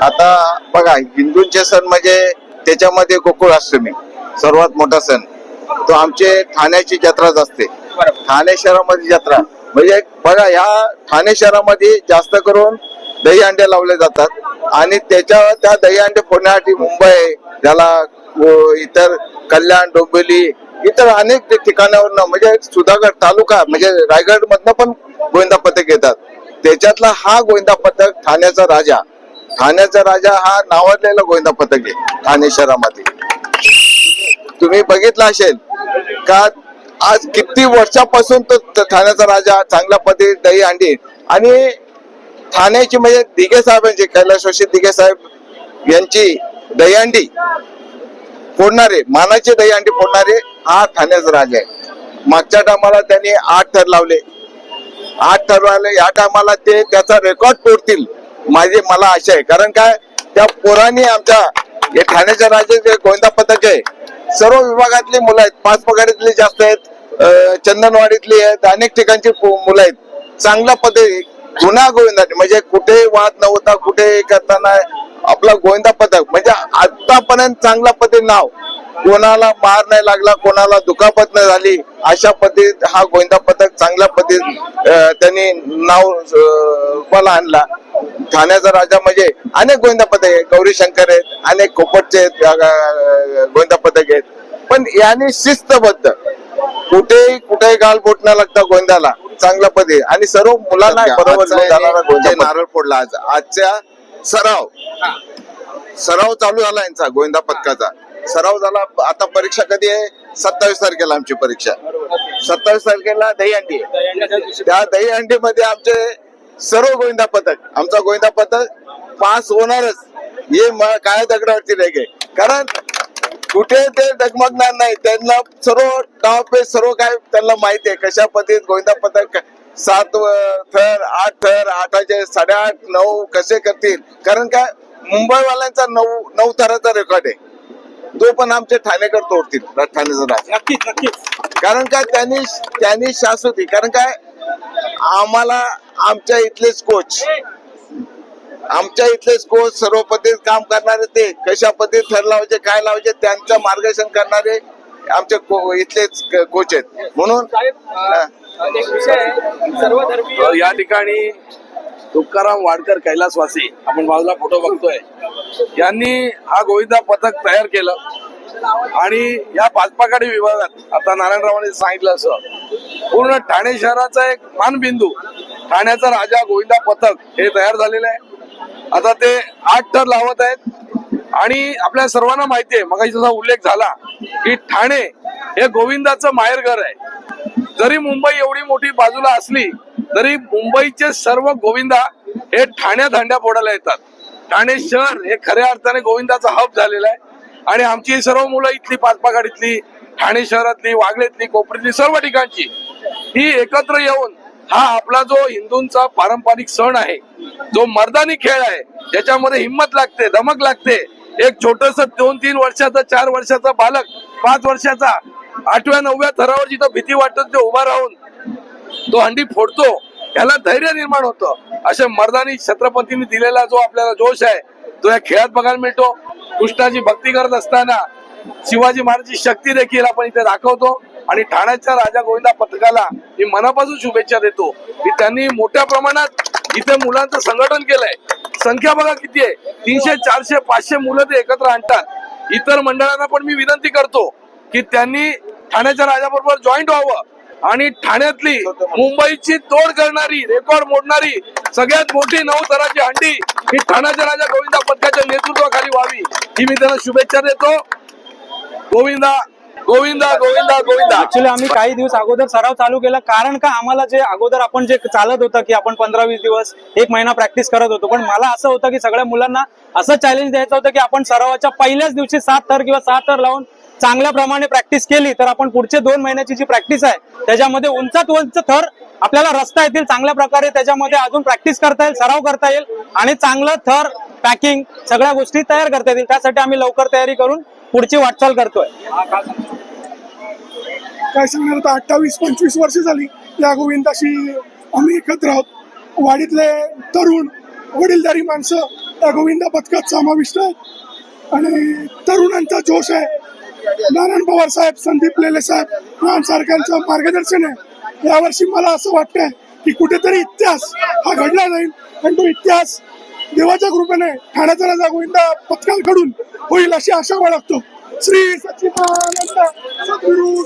आता बघा हिंदूंचे सण म्हणजे त्याच्यामध्ये गोकुळाष्टमी सर्वात मोठा सण. तो आमचे ठाण्याची जत्राच असते. ठाणे शहरामध्ये जत्रा. म्हणजे बघा ह्या ठाणे शहरामध्ये जास्त करून दही अंडे लावले जातात. आणि त्याच्या त्या दही अंडे फोडण्यासाठी मुंबई त्याला इतर कल्याण डोंबिवली इतर अनेक ठिकाणावरनं म्हणजे सुधागड तालुका म्हणजे रायगड मधनं पण गोविंदा पथक येतात. त्याच्यातला हा गोविंदा पथक ठाण्याचा राजा. ठाण्याचा राजा हा नावाजलेला गोविंदा पथक आहे ठाणे शहरामध्ये. तुम्ही बघितलं असेल का आज किती वर्षापासून तो ठाण्याचा राजा चांगल्या पद्धती दही अंडी. आणि ठाण्याची म्हणजे दिघे साहेबांची म्हणजे कैलासवासी दिघे साहेब यांची दहीहंडी फोडणारे मानाची दहीहंडी फोडणारे हा ठाण्याचा राजा आहे. मागच्या टायमाला त्यांनी आठ थर लावले. आठ ठरवायला या टायमाला ते त्याचा रेकॉर्ड तोडतील. माझी मला आशा आहे. कारण काय? त्या पोरांनी आमच्या हे ठाण्याच्या राज्याचे गोविंदा पथक आहे सर्व विभागातली मुलं आहेत. पाच पगारीतली जास्त आहेत. चंदनवाडीतली आहेत. अनेक ठिकाणची मुलं आहेत. चांगल्या पद्धती गुन्हा गोविंदाने. म्हणजे कुठे वाद नव्हता कुठे करताना आपला गोविंदा पथक. म्हणजे आतापर्यंत चांगल्या पद्धती नाव. कोणाला मार नाही लागला कोणाला दुखापत नाही झाली अशा पद्धतीत हा गोविंदा पथक चांगल्या पद्धतीत त्यांनी नाव आणला. ठाण्याचा राजा म्हणजे अनेक गोविंदा पथक आहे गौरी शंकर आहेत अनेक कोपटचे आहेत गोविंदा पथक आहेत. पण याने शिस्तबद्ध. कुठेही कुठेही गाल बोट न लागता गोविंदाला. चांगल्या पद्धती आणि सर्व मुलांना बरोबर नारळ फोडला आज आजच्या सराव. सराव चालू झाला यांचा गोविंदा पथकाचा सराव झाला आता परीक्षा कधी आहे? सत्तावीस तारखेला आमची परीक्षा. सत्तावीस तारखेला दहीहंडी आहे. त्या दहीहंडी मध्ये आमचे सर्व गोविंदा पथक आमचा गोविंदा पथक पास होणारच. हे काळ्या दगडावरती रेग आहे. कारण कुठे ते डगमगणार नाही त्यांना सर्व डावपे सर्व काय त्यांना माहिती आहे कशा पद्धतीत गोविंदा पथक सात थर आठ थर आठाचे साडेआठ नऊ कसे करतील? कारण काय मुंबईवाल्यांचा नऊ नऊ थराचा रेकॉर्ड आहे. तो पण आमचे ठाणेकर तोडतील नक्कीच. कारण काय त्यांनी त्यांनी शाश्वती कारण काय आम्हाला आमच्या इथलेच कोच आमच्या इथलेच कोच सर्व पद्धतीत काम करणारे ते. कशा पद्धतीत ठर लावायचे काय लावायचे त्यांचं मार्गदर्शन करणारे आमचे को- इथलेच कोच आहेत. म्हणून हा. या ठिकाणी तुकाराम वाडकर कैलासवासी आपण बाजूला फोटो बघतोय. यांनी हा गोविंदा पथक तयार केलं. आणि या पाचपाकाडी विभागात आता नारायणरावांनी सांगितलं असं पूर्ण ठाणे शहराचा एक मानबिंदू ठाण्याचा राजा गोविंदा पथक हे तयार झालेलं आहे. आता ते आठ तर लावत आहेत. आणि आपल्या सर्वांना माहिती आहे मग जसा उल्लेख झाला की ठाणे हे गोविंदाचं माहेरघर आहे. जरी मुंबई एवढी मोठी बाजूला असली तरी मुंबईचे सर्व गोविंदा हे ठाण्या धांड्या फोडायला येतात. ठाणे शहर हे खऱ्या अर्थाने गोविंदाचा हब झालेला आहे. आणि आमची ही सर्व मुलं इथली पाचपागाडीतली ठाणे शहरातली वागळेतली कोपरीतली सर्व ठिकाणची ही एकत्र येऊन हा आपला जो हिंदूंचा पारंपरिक सण आहे जो मर्दानी खेळ आहे ज्याच्यामध्ये हिंमत लागते धमक लागते एक छोटस दोन तीन वर्षाचा चार वर्षाचा बालक पाच वर्षाचा आठव्या नवव्या थरावर जिथं भीती वाटत ते उभा राहून तो हंडी फोडतो याला धैर्य निर्माण होतं. अशा मर्दानी छत्रपतींनी दिलेला जो आपल्याला जोश आहे तो या खेळात बघायला मिळतो. कृष्णाची भक्ती करत असताना शिवाजी महाराजची शक्ती देखील आपण इथे दाखवतो. आणि ठाण्याच्या राजा गोविंदा पथकाला मी मनापासून शुभेच्छा देतो की त्यांनी मोठ्या प्रमाणात इथे मुलांचं संघटन केलंय. संख्या बघा किती आहे. तीनशे चारशे पाचशे मुलं ते एकत्र आणतात. इतर मंडळांना पण मी विनंती करतो की त्यांनी ठाण्याच्या राजाबरोबर जॉईंट व्हावं आणि ठाण्यातली मुंबईची तोड करणारी रेकॉर्ड मोडणारी सगळ्यात मोठी नऊ दराची हंडी ही ठाण्याच्या राजा गोविंदा पथकाच्या नेतृत्वाखाली व्हावी ही मी त्यांना शुभेच्छा देतो. गोविंदा गोविंदा गोविंदा गोविंदा. ऍक्च्युली आम्ही काही दिवस अगोदर सराव चालू केला. कारण का आम्हाला जे अगोदर आपण जे चालत होतं की आपण पंधरा वीस दिवस एक महिना प्रॅक्टिस करत होतो. पण मला असं होतं की सगळ्या मुलांना असं चॅलेंज द्यायचं होतं की आपण सरावाच्या पहिल्याच दिवशी सात थर किंवा सहा थर लावून चांगल्या प्रमाणे प्रॅक्टिस केली तर आपण पुढचे दोन महिन्याची जी प्रॅक्टिस आहे त्याच्यामध्ये उंचात उंच थर आपल्याला रस्ता येतील चांगल्या प्रकारे त्याच्यामध्ये अजून प्रॅक्टिस करता येईल सराव करता येईल आणि चांगलं थर पॅकिंग सगळ्या गोष्टी तयार करता येतील. त्यासाठी आम्ही लवकर तयारी करून पुढची वाटचाल करतोय. काय सांगणार आता? अठ्ठावीस पंचवीस वर्ष झाली या गोविंदाशी आम्ही एकत्र आहोत. वाडीतले तरुण वडीलधारी माणसं त्या गोविंदा पथकात समाविष्ट आहेत. आणि तरुणांचा जोश आहे. नारायण पवार साहेब संदीप लेले साहेब यांसारख्यांचं मार्गदर्शन आहे यावर्षी मला असं वाटतंय की कुठेतरी इतिहास हा घडला जाईल. आणि तो इतिहास देवाच्या कृपेने ठाण्याचा राजा गोविंदा पथकांकडून होईल अशी आशा बाळगतो. श्री सच्चिदानंद सद्गुरु